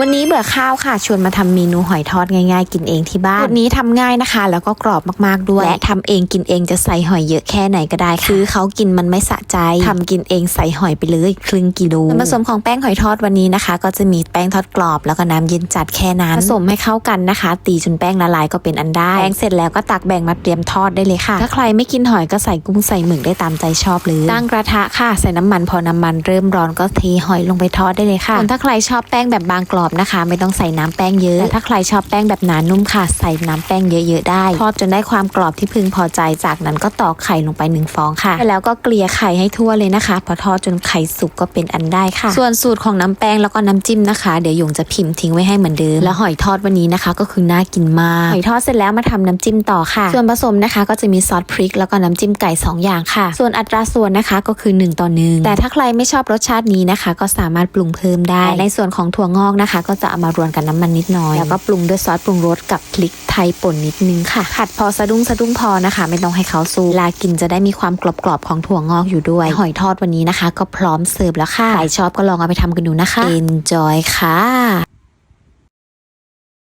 วันนี้เบื่อข้าวค่ะชวนมาทำเมนูหอยทอดง่ายๆ กินเองที่บ้านสูตรนี้ทำง่ายนะคะ แล้วก็กรอบมากๆด้วยและทำเองกินเองจะใส่หอยเยอะแค่ไหนก็ได้ค่ะคือเขากินมันไม่สะใจทำกินเองใส่หอยไปเลยครึ่งกิโลส่วนผสมของแป้งหอยทอดวันนี้นะคะ ก็จะมีแป้งทอดกรอบแล้วก็น้ำเย็นจัดแค่นั้นผสมให้เข้ากันนะคะ ตีจนแป้งละลายก็เป็นอันได้แป้งเสร็จแล้วก็ตักแบ่งมาเตรียมทอดได้เลยค่ะ ถ้าใครไม่กินหอยก็ใส่กุ้งใส่หมึกได้ตามใจชอบเลยตั้งกระทะค่ะใส่น้ำมันพอน้ำมันเริ่มร้อนก็เทหอยลงไปทอดได้เลยค่ะส่วนถ้าใครชอบแป้งแบบบางกรอบนะคะ ไม่ต้องใส่น้ำแป้งเยอะแต่ถ้าใครชอบแป้งแบบหนานุ่มค่ะ ใส่น้ำแป้งเยอะๆได้ ทอดจนได้ความกรอบที่พึงพอใจ จากนั้นก็ตอกไข่ลงไปหนึ่งฟองค่ะ แล้วก็เกลี่ยไข่ให้ทั่วเลยนะคะ พอทอดจนไข่สุกก็เป็นอันได้ค่ะ ส่วนสูตรของน้ำแป้งแล้วก็น้ำจิ้มนะคะ เดี๋ยวหยงจะพิมพ์ทิ้งไว้ให้เหมือนเดิม แล้วหอยทอดวันนี้นะคะ ก็คือน่ากินมาก หอยทอดเสร็จแล้วมาทำน้ำจิ้มต่อค่ะ ส่วนผสมนะคะ ก็จะมีซอสพริก แล้วก็น้ำจิ้มไก่สองอย่างค่ะ ส่วนอัตราส่วนนะคะก็คือ1ต่อหนึ่งแต่ถ้าใครไม่ชอบรสชาตินี้นะคะ ก็สามารถปรุงเพิ่มได้ ในส่วนของถั่วงอกนะคะก็จะเอามารวนกับน้ำมันนิดหน่อย แล้วก็ปรุงด้วยซอสปรุงรสกับพริกไทยป่นนิดนึงค่ะ ผัดพอสะดุ้งสะดุ้งพอนะคะ ไม่ต้องให้เขาสุกเวลากินจะได้มีความกรอบๆของถั่วงอกอยู่ด้วย หอยทอดวันนี้นะคะ ก็พร้อมเสิร์ฟแล้วค่ะใครชอบก็ลองเอาไปทำกันดูนะคะ enjoy ค่ะ